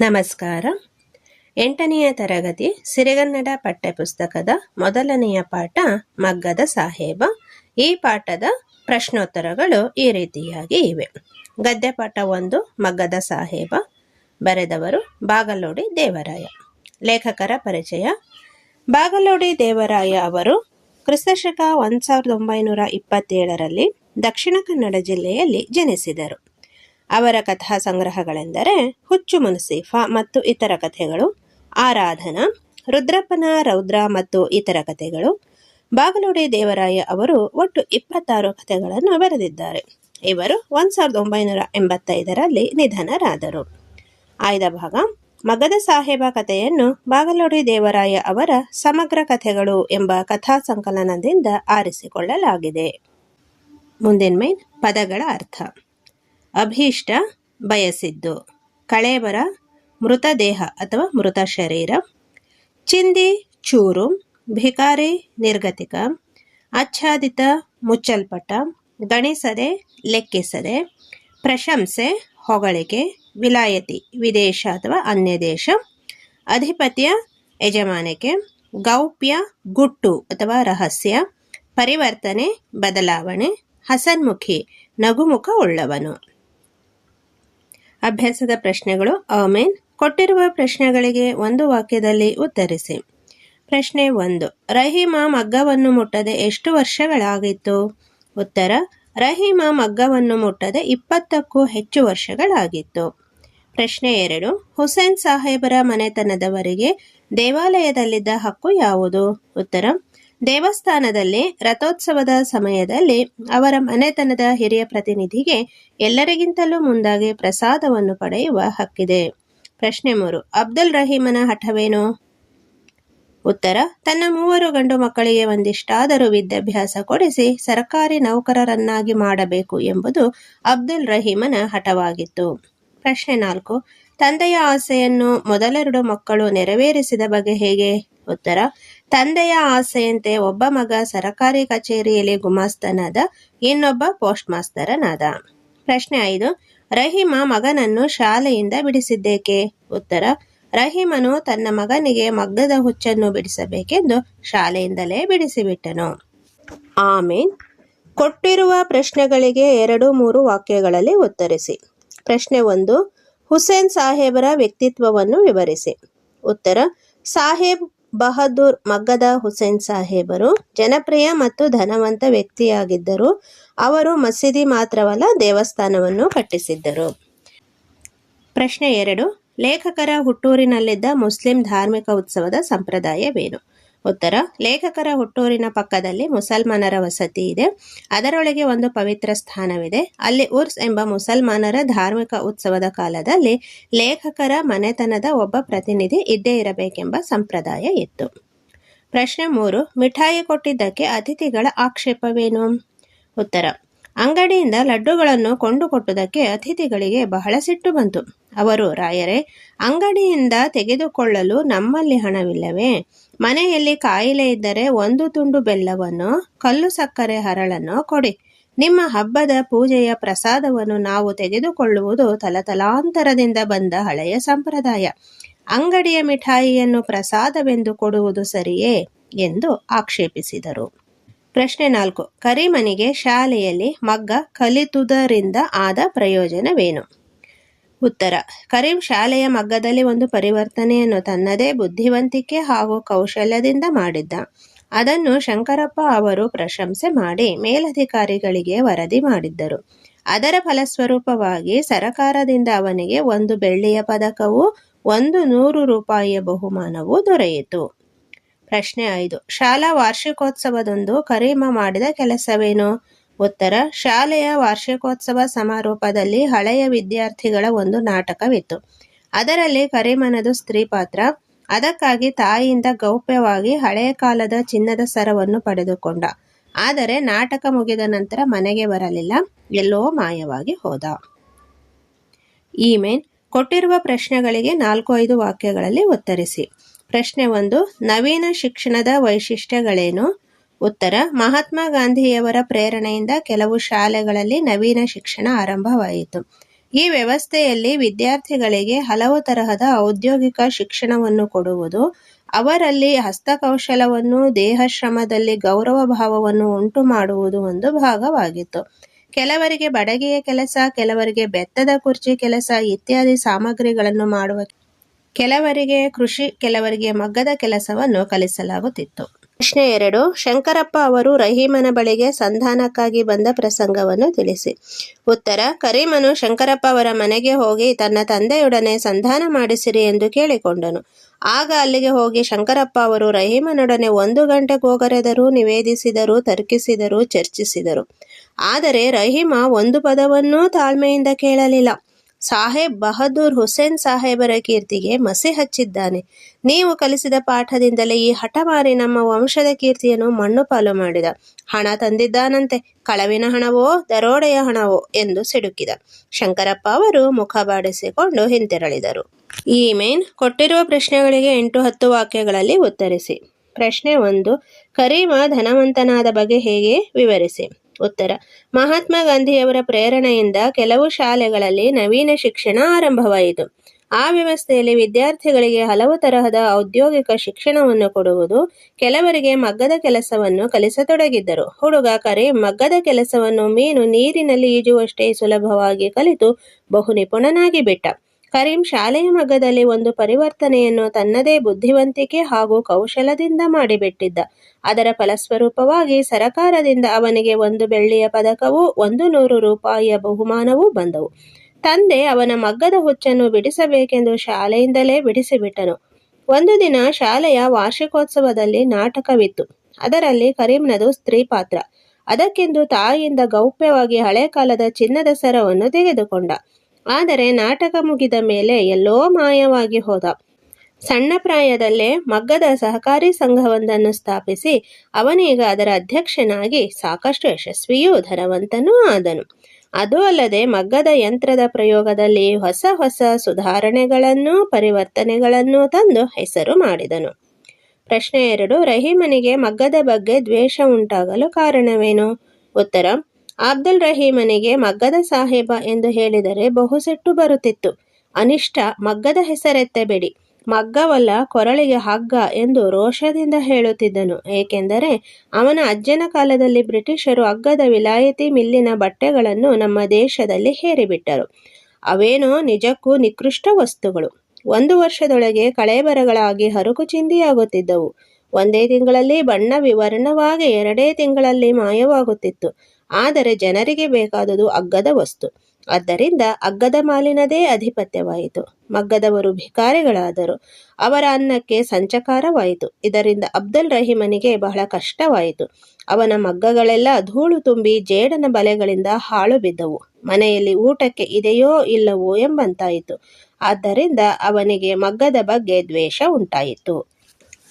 ನಮಸ್ಕಾರ. ಎಂಟನೆಯ ತರಗತಿ ಸಿರಿಗನ್ನಡ ಪಠ್ಯಪುಸ್ತಕದ ಮೊದಲನೆಯ ಪಾಠ ಮಗ್ಗದ ಸಾಹೇಬ. ಈ ಪಾಠದ ಪ್ರಶ್ನೋತ್ತರಗಳು ಈ ರೀತಿಯಾಗಿ ಇವೆ. ಗದ್ಯ ಪಾಠ ಒಂದು, ಮಗ್ಗದ ಸಾಹೇಬ. ಬರೆದವರು ಬಾಗಲೋಡಿ ದೇವರಾಯ. ಲೇಖಕರ ಪರಿಚಯ. ಬಾಗಲೋಡಿ ದೇವರಾಯ ಅವರು ಕ್ರಿಸ್ತಶಕ ಒಂದು ಸಾವಿರದ ಒಂಬೈನೂರ ಇಪ್ಪತ್ತೇಳರಲ್ಲಿ ದಕ್ಷಿಣ ಕನ್ನಡ ಜಿಲ್ಲೆಯಲ್ಲಿ ಜನಿಸಿದರು. ಅವರ ಕಥಾ ಸಂಗ್ರಹಗಳೆಂದರೆ ಹುಚ್ಚು ಮುನ್ಸೀಫ ಮತ್ತು ಇತರ ಕಥೆಗಳು, ಆರಾಧನಾ, ರುದ್ರಪ್ಪನ ರೌದ್ರ ಮತ್ತು ಇತರ ಕಥೆಗಳು, ಬಾಗಲೋಡಿ ದೇವರಾಯ ಅವರು ಒಟ್ಟು ಇಪ್ಪತ್ತಾರು ಕಥೆಗಳನ್ನು ಬರೆದಿದ್ದಾರೆ. ಇವರು ಒಂದು ಸಾವಿರದ ಒಂಬೈನೂರ ಎಂಬತ್ತೈದರಲ್ಲಿ ನಿಧನರಾದರು. ಆಯ್ದ ಭಾಗ, ಮಗದ ಸಾಹೇಬ ಕಥೆಯನ್ನು ಬಾಗಲೋಡಿ ದೇವರಾಯ ಅವರ ಸಮಗ್ರ ಕಥೆಗಳು ಎಂಬ ಕಥಾ ಸಂಕಲನದಿಂದ ಆರಿಸಿಕೊಳ್ಳಲಾಗಿದೆ. ಮುಂದಿನ ಮೇನ್, ಪದಗಳ ಅರ್ಥ. ಅಭೀಷ್ಟ ಬಯಸಿದ್ದು. ಕಳೇಬರ ಮೃತದೇಹ ಅಥವಾ ಮೃತ ಶರೀರ. ಚಿಂದಿ ಚೂರು ಭಿಕಾರಿ ನಿರ್ಗತಿಕ. ಆಚ್ಛಾದಿತ ಮುಚ್ಚಲ್ಪಟ್ಟ. ಗಣಿಸದೆ ಲೆಕ್ಕಿಸದೆ. ಪ್ರಶಂಸೆ ಹೊಗಳಿಕೆ. ವಿಲಾಯತಿ ವಿದೇಶ ಅಥವಾ ಅನ್ಯ ದೇಶ ಅಧಿಪತ್ಯ ಯಜಮಾನಿಕೆ. ಗೌಪ್ಯ ಗುಟ್ಟು ಅಥವಾ ರಹಸ್ಯ. ಪರಿವರ್ತನೆ ಬದಲಾವಣೆ. ಹಸನ್ಮುಖಿ ನಗುಮುಖ ಉಳ್ಳವನು. ಅಭ್ಯಾಸದ ಪ್ರಶ್ನೆಗಳು, ಆಮೇನ್. ಕೊಟ್ಟಿರುವ ಪ್ರಶ್ನೆಗಳಿಗೆ ಒಂದು ವಾಕ್ಯದಲ್ಲಿ ಉತ್ತರಿಸಿ. ಪ್ರಶ್ನೆ ಒಂದು, ರಹೀಮ ಮಗ್ಗವನ್ನು ಮುಟ್ಟದೆ ಎಷ್ಟು ವರ್ಷಗಳಾಗಿತ್ತು? ಉತ್ತರ, ರಹೀಮ ಮಗ್ಗವನ್ನು ಮುಟ್ಟದೆ ಇಪ್ಪತ್ತಕ್ಕೂ ಹೆಚ್ಚು ವರ್ಷಗಳಾಗಿತ್ತು. ಪ್ರಶ್ನೆ ಎರಡು, ಹುಸೇನ್ ಸಾಹೇಬರ ಮನೆತನದವರಿಗೆ ದೇವಾಲಯದಲ್ಲಿದ್ದ ಹಕ್ಕು ಯಾವುದು? ಉತ್ತರ ದೇವಸ್ಥಾನದಲ್ಲಿ ರಥೋತ್ಸವದ ಸಮಯದಲ್ಲಿ ಅವರ ಮನೆತನದ ಹಿರಿಯ ಪ್ರತಿನಿಧಿಗೆ ಎಲ್ಲರಿಗಿಂತಲೂ ಮುಂದಾಗಿ ಪ್ರಸಾದವನ್ನು ಪಡೆಯುವ ಹಕ್ಕಿದೆ. ಪ್ರಶ್ನೆ ಮೂರು, ಅಬ್ದುಲ್ ರಹೀಮನ ಹಠವೇನು? ಉತ್ತರ, ತನ್ನ ಮೂವರು ಗಂಡು ಮಕ್ಕಳಿಗೆ ಒಂದಿಷ್ಟಾದರೂ ವಿದ್ಯಾಭ್ಯಾಸ ಕೊಡಿಸಿ ಸರ್ಕಾರಿ ನೌಕರರನ್ನಾಗಿ ಮಾಡಬೇಕು ಎಂಬುದು ಅಬ್ದುಲ್ ರಹೀಮನ ಹಠವಾಗಿತ್ತು. ಪ್ರಶ್ನೆ ನಾಲ್ಕು ತಂದೆಯ ಆಸೆಯನ್ನು ಮೊದಲೆರಡು ಮಕ್ಕಳು ನೆರವೇರಿಸಿದ ಬಗ್ಗೆ ಹೇಗೆ? ಉತ್ತರ, ತಂದೆಯ ಆಸೆಯಂತೆ ಒಬ್ಬ ಮಗ ಸರಕಾರಿ ಕಚೇರಿಯಲ್ಲಿ ಗುಮಾಸ್ತನಾದ ಇನ್ನೊಬ್ಬ ಪೋಸ್ಟ್ ಮಾಸ್ತರನಾದ ಪ್ರಶ್ನೆ ಐದು, ರಹೀಮ ಮಗನನ್ನು ಶಾಲೆಯಿಂದ ಬಿಡಿಸಿದ್ದೇಕೆ? ಉತ್ತರ, ರಹೀಮನು ತನ್ನ ಮಗನಿಗೆ ಮಗ್ಗದ ಹುಚ್ಚನ್ನು ಬಿಡಿಸಬೇಕೆಂದು ಶಾಲೆಯಿಂದಲೇ ಬಿಡಿಸಿಬಿಟ್ಟನು. ಆಮೀನ್. ಕೊಟ್ಟಿರುವ ಪ್ರಶ್ನೆಗಳಿಗೆ ಎರಡು ಮೂರು ವಾಕ್ಯಗಳಲ್ಲಿ ಉತ್ತರಿಸಿ. ಪ್ರಶ್ನೆ ಒಂದು ಹುಸೇನ್ ಸಾಹೇಬರ ವ್ಯಕ್ತಿತ್ವವನ್ನು ವಿವರಿಸಿ. ಉತ್ತರ, ಸಾಹೇಬ್ ಬಹದ್ದೂರ್ ಮಗ್ಗದ ಹುಸೇನ್ ಸಾಹೇಬರು ಜನಪ್ರಿಯ ಮತ್ತು ಧನವಂತ ವ್ಯಕ್ತಿಯಾಗಿದ್ದರು. ಅವರು ಮಸೀದಿ ಮಾತ್ರವಲ್ಲ, ದೇವಸ್ಥಾನವನ್ನು ಕಟ್ಟಿಸಿದ್ದರು. ಪ್ರಶ್ನೆ ಎರಡು, ಲೇಖಕರ ಹುಟ್ಟೂರಿನಲ್ಲಿದ್ದ ಮುಸ್ಲಿಂ ಧಾರ್ಮಿಕ ಉತ್ಸವದ ಸಂಪ್ರದಾಯವೇನು? ಉತ್ತರ, ಲೇಖಕರ ಹುಟ್ಟೂರಿನ ಪಕ್ಕದಲ್ಲಿ ಮುಸಲ್ಮಾನರ ವಸತಿ ಇದೆ. ಅದರೊಳಗೆ ಒಂದು ಪವಿತ್ರ ಸ್ಥಾನವಿದೆ. ಅಲ್ಲಿ ಉರ್ಸ್ ಎಂಬ ಮುಸಲ್ಮಾನರ ಧಾರ್ಮಿಕ ಉತ್ಸವದ ಕಾಲದಲ್ಲಿ ಲೇಖಕರ ಮನೆತನದ ಒಬ್ಬ ಪ್ರತಿನಿಧಿ ಇದ್ದೇ ಇರಬೇಕೆಂಬ ಸಂಪ್ರದಾಯ ಇತ್ತು. ಪ್ರಶ್ನೆ ಮೂರು, ಮಿಠಾಯಿ ಕೊಟ್ಟಿದ್ದಕ್ಕೆ ಅತಿಥಿಗಳ ಆಕ್ಷೇಪವೇನು? ಉತ್ತರ, ಅಂಗಡಿಯಿಂದ ಲಡ್ಡುಗಳನ್ನು ಕೊಂಡುಕೊಟ್ಟುದಕ್ಕೆ ಅತಿಥಿಗಳಿಗೆ ಬಹಳ ಸಿಟ್ಟು ಬಂತು. ಅವರು, ರಾಯರೇ, ಅಂಗಡಿಯಿಂದ ತೆಗೆದುಕೊಳ್ಳಲು ನಮ್ಮಲ್ಲಿ ಹಣವಿಲ್ಲವೇ? ಮನೆಯಲ್ಲಿ ಕಾಯಿಲೆ ಇದ್ದರೆ ಒಂದು ತುಂಡು ಬೆಲ್ಲವನ್ನು, ಕಲ್ಲು ಸಕ್ಕರೆ ಹರಳನ್ನು ಕೊಡಿ. ನಿಮ್ಮ ಹಬ್ಬದ ಪೂಜೆಯ ಪ್ರಸಾದವನ್ನು ನಾವು ತೆಗೆದುಕೊಳ್ಳುವುದು ತಲತಲಾಂತರದಿಂದ ಬಂದ ಹಳೆಯ ಸಂಪ್ರದಾಯ. ಅಂಗಡಿಯ ಮಿಠಾಯಿಯನ್ನು ಪ್ರಸಾದವೆಂದು ಕೊಡುವುದು ಸರಿಯೇ ಎಂದು ಆಕ್ಷೇಪಿಸಿದರು. ಪ್ರಶ್ನೆ ನಾಲ್ಕು. ಕರಿಮನಿಗೆ ಶಾಲೆಯಲ್ಲಿ ಮಗ್ಗ ಕಲಿತುದರಿಂದ ಆದ ಪ್ರಯೋಜನವೇನು? ಉತ್ತರ. ಕರೀಂ ಶಾಲೆಯ ಮಗ್ಗದಲ್ಲಿ ಒಂದು ಪರಿವರ್ತನೆಯನ್ನು ತನ್ನದೇ ಬುದ್ಧಿವಂತಿಕೆ ಹಾಗೂ ಕೌಶಲ್ಯದಿಂದ ಮಾಡಿದ್ದ. ಅದನ್ನು ಶಂಕರಪ್ಪ ಅವರು ಪ್ರಶಂಸೆ ಮಾಡಿ ಮೇಲಧಿಕಾರಿಗಳಿಗೆ ವರದಿ ಮಾಡಿದ್ದರು. ಅದರ ಫಲಸ್ವರೂಪವಾಗಿ ಸರಕಾರದಿಂದ ಅವನಿಗೆ ಒಂದು ಬೆಳ್ಳಿಯ ಪದಕವು, ಒಂದು ನೂರು ರೂಪಾಯಿಯ ಬಹುಮಾನವೂ ದೊರೆಯಿತು. ಪ್ರಶ್ನೆ ಐದು. ಶಾಲಾ ವಾರ್ಷಿಕೋತ್ಸವದೊಂದು ಕರೀಮ ಮಾಡಿದ ಕೆಲಸವೇನು? ಉತ್ತರ ಶಾಲೆಯ ವಾರ್ಷಿಕೋತ್ಸವ ಸಮಾರೋಪದಲ್ಲಿ ಹಳೆಯ ವಿದ್ಯಾರ್ಥಿಗಳ ಒಂದು ನಾಟಕವಿತ್ತು. ಅದರಲ್ಲಿ ಕರಿಮನದು ಸ್ತ್ರೀ ಪಾತ್ರ. ಅದಕ್ಕಾಗಿ ತಾಯಿಯಿಂದ ಗೌಪ್ಯವಾಗಿ ಹಳೆಯ ಕಾಲದ ಚಿನ್ನದ ಸರವನ್ನು ಪಡೆದುಕೊಂಡ. ಆದರೆ ನಾಟಕ ಮುಗಿದ ನಂತರ ಮನೆಗೆ ಬರಲಿಲ್ಲ. ಎಲ್ಲೋ ಮಾಯವಾಗಿ ಹೋದ. ಮೇನ್ ಕೊಟ್ಟಿರುವ ಪ್ರಶ್ನೆಗಳಿಗೆ ನಾಲ್ಕು ಐದು ವಾಕ್ಯಗಳಲ್ಲಿ ಉತ್ತರಿಸಿ. ಪ್ರಶ್ನೆ ಒಂದು, ನವೀನ ಶಿಕ್ಷಣದ ವೈಶಿಷ್ಟ್ಯಗಳೇನು? ಉತ್ತರ, ಮಹಾತ್ಮ ಗಾಂಧಿಯವರ ಪ್ರೇರಣೆಯಿಂದ ಕೆಲವು ಶಾಲೆಗಳಲ್ಲಿ ನವೀನ ಶಿಕ್ಷಣ ಆರಂಭವಾಯಿತು. ಈ ವ್ಯವಸ್ಥೆಯಲ್ಲಿ ವಿದ್ಯಾರ್ಥಿಗಳಿಗೆ ಹಲವು ತರಹದ ಔದ್ಯೋಗಿಕ ಶಿಕ್ಷಣವನ್ನು ಕೊಡುವುದು, ಅವರಲ್ಲಿ ಹಸ್ತಕೌಶಲವನ್ನು, ದೇಹಶ್ರಮದಲ್ಲಿ ಗೌರವ ಭಾವವನ್ನು ಉಂಟು ಮಾಡುವುದು ಒಂದು ಭಾಗವಾಗಿತ್ತು. ಕೆಲವರಿಗೆ ಬಡಗೆಯ ಕೆಲಸ, ಕೆಲವರಿಗೆ ಬೆತ್ತದ ಕುರ್ಚಿ ಕೆಲಸ ಇತ್ಯಾದಿ ಸಾಮಗ್ರಿಗಳನ್ನು ಮಾಡುವ, ಕೆಲವರಿಗೆ ಕೃಷಿ, ಕೆಲವರಿಗೆ ಮಗ್ಗದ ಕೆಲಸವನ್ನು ಕಲಿಸಲಾಗುತ್ತಿತ್ತು. ಪ್ರಶ್ನೆ ಎರಡು, ಶಂಕರಪ್ಪ ಅವರು ರಹೀಮನ ಬಳಿಗೆ ಸಂಧಾನಕ್ಕಾಗಿ ಬಂದ ಪ್ರಸಂಗವನ್ನು ತಿಳಿಸಿ. ಉತ್ತರ, ಕರೀಮನು ಶಂಕರಪ್ಪ ಅವರ ಮನೆಗೆ ಹೋಗಿ ತನ್ನ ತಂದೆಯೊಡನೆ ಸಂಧಾನ ಮಾಡಿಸಿರಿ ಎಂದು ಕೇಳಿಕೊಂಡನು. ಆಗ ಅಲ್ಲಿಗೆ ಹೋಗಿ ಶಂಕರಪ್ಪ ಅವರು ರಹೀಮನೊಡನೆ ಒಂದು ಗಂಟೆ ಗೋಗರೆದರು, ನಿವೇದಿಸಿದರು, ತರ್ಕಿಸಿದರು, ಚರ್ಚಿಸಿದರು. ಆದರೆ ರಹೀಮ ಒಂದು ಪದವನ್ನೂ ತಾಳ್ಮೆಯಿಂದ ಕೇಳಲಿಲ್ಲ. ಸಾಹೇಬ್ ಬಹದ್ದೂರ್ ಹುಸೇನ್ ಸಾಹೇಬರ ಕೀರ್ತಿಗೆ ಮಸಿ ಹಚ್ಚಿದ್ದಾನೆ. ನೀವು ಕಲಿಸಿದ ಪಾಠದಿಂದಲೇ ಈ ಹಠಮಾರಿ ನಮ್ಮ ವಂಶದ ಕೀರ್ತಿಯನ್ನು ಮಣ್ಣು ಪಾಲು ಮಾಡಿದ. ಹಣ ತಂದಿದ್ದಾನಂತೆ. ಕಳವಿನ ಹಣವೋ, ದರೋಡೆಯ ಹಣವೋ ಎಂದು ಸಿಡುಕಿದ. ಶಂಕರಪ್ಪ ಅವರು ಮುಖ ಬಾಡಿಸಿಕೊಂಡು ಹಿಂತೆರಳಿದರು. ಈ ಮೇನ್ ಕೊಟ್ಟಿರುವ ಪ್ರಶ್ನೆಗಳಿಗೆ ಎಂಟು ಹತ್ತು ವಾಕ್ಯಗಳಲ್ಲಿ ಉತ್ತರಿಸಿ. ಪ್ರಶ್ನೆ ಒಂದು, ಕರೀಮ ಧನವಂತನಾದ ಬಗ್ಗೆ ಹೇಗೆ ವಿವರಿಸಿ? ಉತ್ತರ. ಮಹಾತ್ಮ ಗಾಂಧಿಯವರ ಪ್ರೇರಣೆಯಿಂದ ಕೆಲವು ಶಾಲೆಗಳಲ್ಲಿ ನವೀನ ಶಿಕ್ಷಣ ಆರಂಭವಾಯಿತು. ಆ ವ್ಯವಸ್ಥೆಯಲ್ಲಿ ವಿದ್ಯಾರ್ಥಿಗಳಿಗೆ ಹಲವು ತರಹದ ಔದ್ಯೋಗಿಕ ಶಿಕ್ಷಣವನ್ನು ಕೊಡುವುದು, ಕೆಲವರಿಗೆ ಮಗ್ಗದ ಕೆಲಸವನ್ನು ಕಲಿಸತೊಡಗಿದ್ದರು. ಹುಡುಗ ಕರೆ, ಮಗ್ಗದ ಕೆಲಸವನ್ನು ಮೀನು ನೀರಿನಲ್ಲಿ ಈಜುವಷ್ಟೇ ಸುಲಭವಾಗಿ ಕಲಿತು ಬಹು ನಿಪುಣನಾಗಿ ಬಿಟ್ಟ. ಕರೀಂ ಶಾಲೆಯ ಮಗದಲ್ಲಿ ಒಂದು ಪರಿವರ್ತನೆಯನ್ನು ತನ್ನದೇ ಬುದ್ಧಿವಂತಿಕೆ ಹಾಗೂ ಕೌಶಲದಿಂದ ಮಾಡಿಬಿಟ್ಟಿದ್ದ. ಅದರ ಫಲಸ್ವರೂಪವಾಗಿ ಸರಕಾರದಿಂದ ಅವನಿಗೆ ಒಂದು ಬೆಳ್ಳಿಯ ಪದಕವೂ, ಒಂದು ನೂರು ರೂಪಾಯಿಯ ಬಹುಮಾನವೂ ಬಂದವು. ತಂದೆ ಅವನ ಮಗ್ಗದ ಹುಚ್ಚನ್ನು ಬಿಡಿಸಬೇಕೆಂದು ಶಾಲೆಯಿಂದಲೇ ಬಿಡಿಸಿಬಿಟ್ಟನು. ಒಂದು ದಿನ ಶಾಲೆಯ ವಾರ್ಷಿಕೋತ್ಸವದಲ್ಲಿ ನಾಟಕವಿತ್ತು. ಅದರಲ್ಲಿ ಕರೀಂನದು ಸ್ತ್ರೀ ಪಾತ್ರ. ಅದಕ್ಕೆಂದು ತಾಯಿಯಿಂದ ಗೌಪ್ಯವಾಗಿ ಹಳೆ ಕಾಲದ ಚಿನ್ನದ ಸರವನ್ನು ತೆಗೆದುಕೊಂಡ. ಆದರೆ ನಾಟಕ ಮುಗಿದ ಮೇಲೆ ಎಲ್ಲೋ ಮಾಯವಾಗಿ ಹೋದ. ಸಣ್ಣ ಪ್ರಾಯದಲ್ಲೇ ಮಗ್ಗದ ಸಹಕಾರಿ ಸಂಘವೊಂದನ್ನು ಸ್ಥಾಪಿಸಿ ಅವನೀಗ ಅದರ ಅಧ್ಯಕ್ಷನಾಗಿ ಸಾಕಷ್ಟು ಯಶಸ್ವಿಯೂ ಧನವಂತನೂ ಆದನು. ಅದೂ ಅಲ್ಲದೆ ಮಗ್ಗದ ಯಂತ್ರದ ಪ್ರಯೋಗದಲ್ಲಿ ಹೊಸ ಹೊಸ ಸುಧಾರಣೆಗಳನ್ನು ಪರಿವರ್ತನೆಗಳನ್ನು ತಂದು ಹೆಸರು ಮಾಡಿದನು. ಪ್ರಶ್ನೆ ಎರಡು, ರಹೀಮನಿಗೆ ಮಗ್ಗದ ಬಗ್ಗೆ ದ್ವೇಷ ಉಂಟಾಗಲು ಕಾರಣವೇನು? ಉತ್ತರ ಅಬ್ದುಲ್ ರಹೀಮನಿಗೆ ಮಗ್ಗದ ಸಾಹೇಬ ಎಂದು ಹೇಳಿದರೆ ಬಹು ಸಿಟ್ಟು ಬರುತ್ತಿತ್ತು. ಅನಿಷ್ಟ, ಮಗ್ಗದ ಹೆಸರೆತ್ತಬೇಡಿ. ಮಗ್ಗವಲ್ಲ ಕೊರಳಿಗೆ ಹಗ್ಗ ಎಂದು ರೋಷದಿಂದ ಹೇಳುತ್ತಿದ್ದನು. ಏಕೆಂದರೆ ಅವನ ಅಜ್ಜನ ಕಾಲದಲ್ಲಿ ಬ್ರಿಟಿಷರು ಹಗ್ಗದ ವಿಲಾಯತಿ ಮಿಲ್ಲಿನ ಬಟ್ಟೆಗಳನ್ನು ನಮ್ಮ ದೇಶದಲ್ಲಿ ಹೇರಿಬಿಟ್ಟರು. ಅವೇನೋ ನಿಜಕ್ಕೂ ನಿಕೃಷ್ಟ ವಸ್ತುಗಳು. ಒಂದು ವರ್ಷದೊಳಗೆ ಕಳೆಬರಗಳಾಗಿ ಹರಕು ಚಿಂದಿಯಾಗುತ್ತಿದ್ದವು. ಒಂದೇ ತಿಂಗಳಲ್ಲಿ ಬಣ್ಣ ವಿವರ್ಣವಾಗಿ ಎರಡೇ ತಿಂಗಳಲ್ಲಿ ಮಾಯವಾಗುತ್ತಿತ್ತು. ಆದರೆ ಜನರಿಗೆ ಬೇಕಾದುದು ಅಗ್ಗದ ವಸ್ತು. ಆದ್ದರಿಂದ ಅಗ್ಗದ ಮಾಲಿನದೇ ಅಧಿಪತ್ಯವಾಯಿತು ಮಗ್ಗದವರು ಭಿಕಾರಿಗಳಾದರು. ಅವರ ಅನ್ನಕ್ಕೆ ಸಂಚಕಾರವಾಯಿತು. ಇದರಿಂದ ಅಬ್ದುಲ್ ರಹೀಮನಿಗೆ ಬಹಳ ಕಷ್ಟವಾಯಿತು. ಅವನ ಮಗ್ಗಗಳೆಲ್ಲ ಧೂಳು ತುಂಬಿ ಜೇಡನ ಬಲೆಗಳಿಂದ ಹಾಳು ಬಿದ್ದವು. ಮನೆಯಲ್ಲಿ ಊಟಕ್ಕೆ ಇದೆಯೋ ಇಲ್ಲವೋ ಎಂಬಂತಾಯಿತು. ಆದ್ದರಿಂದ ಅವನಿಗೆ ಮಗ್ಗದ ಬಗ್ಗೆ ದ್ವೇಷ ಉಂಟಾಯಿತು.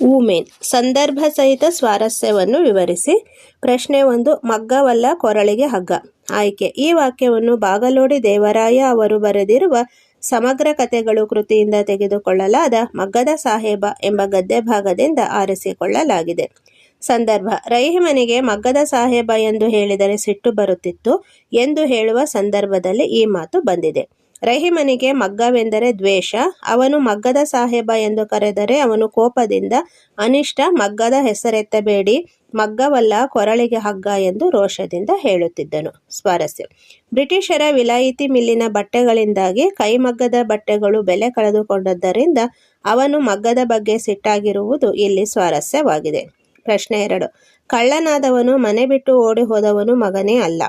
ಊಮೇನ್ ಸಂದರ್ಭ ಸಹಿತ ಸ್ವಾರಸ್ಯವನ್ನು ವಿವರಿಸಿ. ಪ್ರಶ್ನೆ ಒಂದು, ಮಗ್ಗವಲ್ಲ ಕೊರಳಿಗೆ ಹಗ್ಗ. ಆಯ್ಕೆ, ಈ ವಾಕ್ಯವನ್ನು ಬಾಗಲೋಡಿ ದೇವರಾಯ ಅವರು ಬರೆದಿರುವ ಸಮಗ್ರ ಕಥೆಗಳು ಕೃತಿಯಿಂದ ತೆಗೆದುಕೊಳ್ಳಲಾದ ಮಗ್ಗದ ಸಾಹೇಬ ಎಂಬ ಗದ್ಯ ಭಾಗದಿಂದ ಆರಿಸಿಕೊಳ್ಳಲಾಗಿದೆ. ಸಂದರ್ಭ, ರೈಹಿಮನಿಗೆ ಮಗ್ಗದ ಸಾಹೇಬ ಎಂದು ಹೇಳಿದರೆ ಸಿಟ್ಟು ಬರುತ್ತಿತ್ತು ಎಂದು ಹೇಳುವ ಸಂದರ್ಭದಲ್ಲಿ ಈ ಮಾತು ಬಂದಿದೆ. ರಹಿಮನಿಗೆ ಮಗ್ಗವೆಂದರೆ ದ್ವೇಷ, ಅವನು ಮಗ್ಗದ ಸಾಹೇಬ ಎಂದು ಕರೆದರೆ ಅವನು ಕೋಪದಿಂದ, ಅನಿಷ್ಟ ಮಗ್ಗದ ಹೆಸರೆತ್ತಬೇಡಿ, ಮಗ್ಗವಲ್ಲ ಕೊರಳಿಗೆ ಹಗ್ಗ ಎಂದು ರೋಷದಿಂದ ಹೇಳುತ್ತಿದ್ದನು. ಸ್ವಾರಸ್ಯ. ಬ್ರಿಟಿಷರ ವಿಲಾಯಿತಿ ಮಿಲ್ಲಿನ ಬಟ್ಟೆಗಳಿಂದಾಗಿ ಕೈಮಗ್ಗದ ಬಟ್ಟೆಗಳು ಬೆಲೆ ಕಳೆದುಕೊಂಡದ್ದರಿಂದ ಅವನು ಮಗ್ಗದ ಬಗ್ಗೆ ಸಿಟ್ಟಾಗಿರುವುದು ಇಲ್ಲಿ ಸ್ವಾರಸ್ಯವಾಗಿದೆ. ಪ್ರಶ್ನೆ ಎರಡು. ಕಳ್ಳನಾದವನು ಮನೆ ಬಿಟ್ಟು ಓಡಿ ಹೋದವನು ಮಗನೇ ಅಲ್ಲ.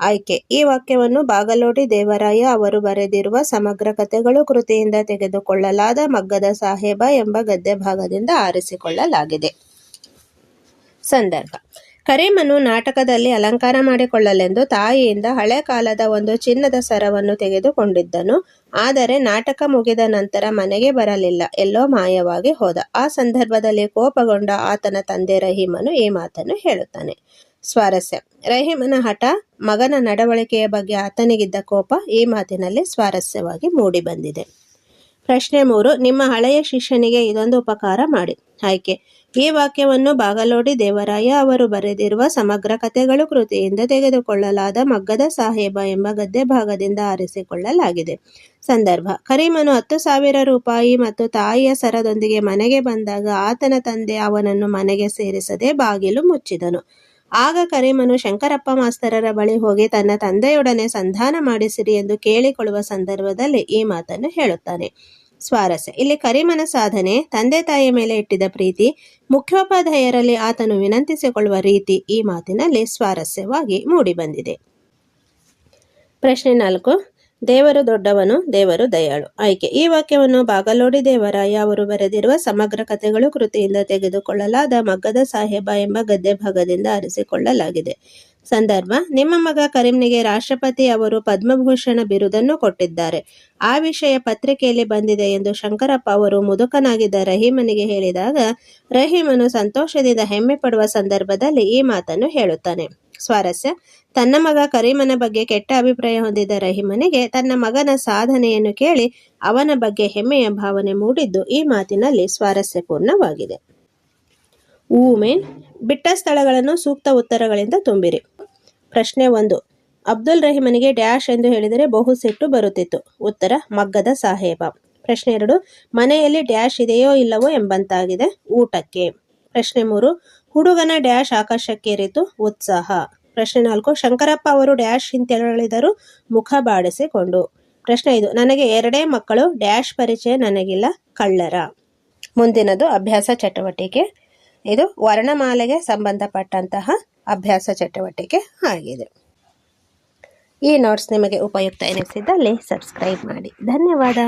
ಆಯ್ಕೆ. ಈ ವಾಕ್ಯವನ್ನು ಬಾಗಲೋಟಿ ದೇವರಾಯ ಅವರು ಬರೆದಿರುವ ಸಮಗ್ರ ಕಥೆಗಳು ಕೃತಿಯಿಂದ ತೆಗೆದುಕೊಳ್ಳಲಾದ ಮಗ್ಗದ ಸಾಹೇಬ ಎಂಬ ಗದ್ಯ ಭಾಗದಿಂದ ಆರಿಸಿಕೊಳ್ಳಲಾಗಿದೆ. ಸಂದರ್ಭ. ಕರೀಮನು ನಾಟಕದಲ್ಲಿ ಅಲಂಕಾರ ಮಾಡಿಕೊಳ್ಳಲೆಂದು ತಾಯಿಯಿಂದ ಹಳೆ ಕಾಲದ ಒಂದು ಚಿನ್ನದ ಸರವನ್ನು ತೆಗೆದುಕೊಂಡಿದ್ದನು. ಆದರೆ ನಾಟಕ ಮುಗಿದ ನಂತರ ಮನೆಗೆ ಬರಲಿಲ್ಲ. ಎಲ್ಲೋ ಮಾಯವಾಗಿ ಹೋದ. ಆ ಸಂದರ್ಭದಲ್ಲಿ ಕೋಪಗೊಂಡ ಆತನ ತಂದೆ ರಹೀಮನು ಈ ಮಾತನ್ನು ಹೇಳುತ್ತಾನೆ. ಸ್ವಾರಸ್ಯ. ರಹೀಮನ ಹಠ, ಮಗನ ನಡವಳಿಕೆಯ ಬಗ್ಗೆ ಆತನಿಗಿದ್ದ ಕೋಪ ಈ ಮಾತಿನಲ್ಲಿ ಸ್ವಾರಸ್ಯವಾಗಿ ಮೂಡಿಬಂದಿದೆ. ಪ್ರಶ್ನೆ ಮೂರು, ನಿಮ್ಮ ಹಳೆಯ ಶಿಷ್ಯನಿಗೆ ಇದೊಂದು ಉಪಕಾರ ಮಾಡಿ. ಆಯ್ಕೆ, ಈ ವಾಕ್ಯವನ್ನು ಬಾಗಲೋಡಿ ದೇವರಾಯ ಅವರು ಬರೆದಿರುವ ಸಮಗ್ರ ಕಥೆಗಳು ಕೃತಿಯಿಂದ ತೆಗೆದುಕೊಳ್ಳಲಾದ ಮಗ್ಗದ ಸಾಹೇಬ ಎಂಬ ಗದ್ದೆ ಭಾಗದಿಂದ ಆರಿಸಿಕೊಳ್ಳಲಾಗಿದೆ. ಸಂದರ್ಭ, ಕರೀಮನು ಹತ್ತು ಸಾವಿರ ರೂಪಾಯಿ ಮತ್ತು ತಾಯಿಯ ಸರದೊಂದಿಗೆ ಮನೆಗೆ ಬಂದಾಗ ಆತನ ತಂದೆ ಅವನನ್ನು ಮನೆಗೆ ಸೇರಿಸದೆ ಬಾಗಿಲು ಮುಚ್ಚಿದನು. ಆಗ ಕರಿಮನು ಶಂಕರಪ್ಪ ಮಾಸ್ತರರ ಬಳಿ ಹೋಗಿ ತನ್ನ ತಂದೆಯೊಡನೆ ಸಂಧಾನ ಮಾಡಿಸಿರಿ ಎಂದು ಕೇಳಿಕೊಳ್ಳುವ ಸಂದರ್ಭದಲ್ಲಿ ಈ ಮಾತನ್ನು ಹೇಳುತ್ತಾನೆ. ಸ್ವಾರಸ್ಯ. ಇಲ್ಲಿ ಕರಿಮನ ಸಾಧನೆ, ತಂದೆ ತಾಯಿಯ ಮೇಲೆ ಇಟ್ಟಿದ್ದ ಪ್ರೀತಿ, ಮುಖ್ಯೋಪಾಧ್ಯಾಯರಲ್ಲಿ ಆತನು ವಿನಂತಿಸಿಕೊಳ್ಳುವ ರೀತಿ ಈ ಮಾತಿನಲ್ಲಿ ಸ್ವಾರಸ್ಯವಾಗಿ ಮೂಡಿಬಂದಿದೆ. ಪ್ರಶ್ನೆ ನಾಲ್ಕು. ದೇವರು ದೊಡ್ಡವನು, ದೇವರು ದಯಾಳು. ಆಯ್ಕೆ. ಈ ವಾಕ್ಯವನ್ನು ಬಾಗಲೋಡಿ ದೇವರಾಯ ಅವರು ಬರೆದಿರುವ ಸಮಗ್ರ ಕಥೆಗಳು ಕೃತಿಯಿಂದ ತೆಗೆದುಕೊಳ್ಳಲಾದ ಮಗ್ಗದ ಸಾಹೇಬ ಎಂಬ ಗದ್ದೆ ಭಾಗದಿಂದ ಆರಿಸಿಕೊಳ್ಳಲಾಗಿದೆ ಸಂದರ್ಭ, ನಿಮ್ಮ ಮಗ ಕರೀಂನಿಗೆ ರಾಷ್ಟ್ರಪತಿ ಅವರು ಪದ್ಮಭೂಷಣ ಬಿರುದನ್ನು ಕೊಟ್ಟಿದ್ದಾರೆ. ಆ ವಿಷಯ ಪತ್ರಿಕೆಯಲ್ಲಿ ಬಂದಿದೆ ಎಂದು ಶಂಕರಪ್ಪ ಅವರು ಮುದುಕನಾಗಿದ್ದ ರಹೀಮನಿಗೆ ಹೇಳಿದಾಗ, ರಹೀಮನು ಸಂತೋಷದಿಂದ ಹೆಮ್ಮೆ ಪಡುವ ಸಂದರ್ಭದಲ್ಲಿ ಈ ಮಾತನ್ನು ಹೇಳುತ್ತಾನೆ. ಸ್ವಾರಸ್ಯ ತನ್ನ ಮಗ ಕರೀಮನ ಬಗ್ಗೆ ಕೆಟ್ಟ ಅಭಿಪ್ರಾಯ ಹೊಂದಿದ್ದ ರಹಿಮನಿಗೆ ತನ್ನ ಮಗನ ಸಾಧನೆಯನ್ನು ಕೇಳಿ ಅವನ ಬಗ್ಗೆ ಹೆಮ್ಮೆಯ ಭಾವನೆ ಮೂಡಿದ್ದು ಈ ಮಾತಿನಲ್ಲಿ ಸ್ವಾರಸ್ಯಪೂರ್ಣವಾಗಿದೆ. ಊಮೇನ್ ಬಿಟ್ಟ ಸ್ಥಳಗಳನ್ನು ಸೂಕ್ತ ಉತ್ತರಗಳಿಂದ ತುಂಬಿರಿ. ಪ್ರಶ್ನೆ ಒಂದು, ಅಬ್ದುಲ್ ರಹಿಮನಿಗೆ ಡ್ಯಾಶ್ ಎಂದು ಹೇಳಿದರೆ ಬಹು ಸಿಟ್ಟು ಬರುತ್ತಿತ್ತು. ಉತ್ತರ, ಮಗ್ಗದ ಸಾಹೇಬ. ಪ್ರಶ್ನೆ ಎರಡು, ಮನೆಯಲ್ಲಿ ಡ್ಯಾಶ್ ಇದೆಯೋ ಇಲ್ಲವೋ ಎಂಬಂತಾಗಿದೆ ಊಟಕ್ಕೆ. ಪ್ರಶ್ನೆ ಮೂರು, ಹುಡುಗನ ಡ್ಯಾಶ್ ಆಕಾಶಕ್ಕೇರಿತು, ಉತ್ಸಾಹ. ಪ್ರಶ್ನೆ ನಾಲ್ಕು, ಶಂಕರಪ್ಪ ಅವರು ಡ್ಯಾಶ್ ಹಿಂತೆರಳಿದರು ಮುಖ ಬಾಡಿಸಿಕೊಂಡು. ಪ್ರಶ್ನೆ ಐದು, ನನಗೆ ಎರಡೇ ಮಕ್ಕಳು, ಡ್ಯಾಶ್ ಪರಿಚಯ ನನಗಿಲ್ಲ, ಕಳ್ಳರ. ಮುಂದಿನದು, ಅಭ್ಯಾಸ ಚಟುವಟಿಕೆ. ಇದು ವರ್ಣಮಾಲೆಗೆ ಸಂಬಂಧಪಟ್ಟಂತಹ ಅಭ್ಯಾಸ ಚಟುವಟಿಕೆ ಆಗಿದೆ. ಈ ನೋಟ್ಸ್ ನಿಮಗೆ ಉಪಯುಕ್ತ ಎನಿಸಿದ್ದಲ್ಲಿ ಸಬ್ಸ್ಕ್ರೈಬ್ ಮಾಡಿ. ಧನ್ಯವಾದ.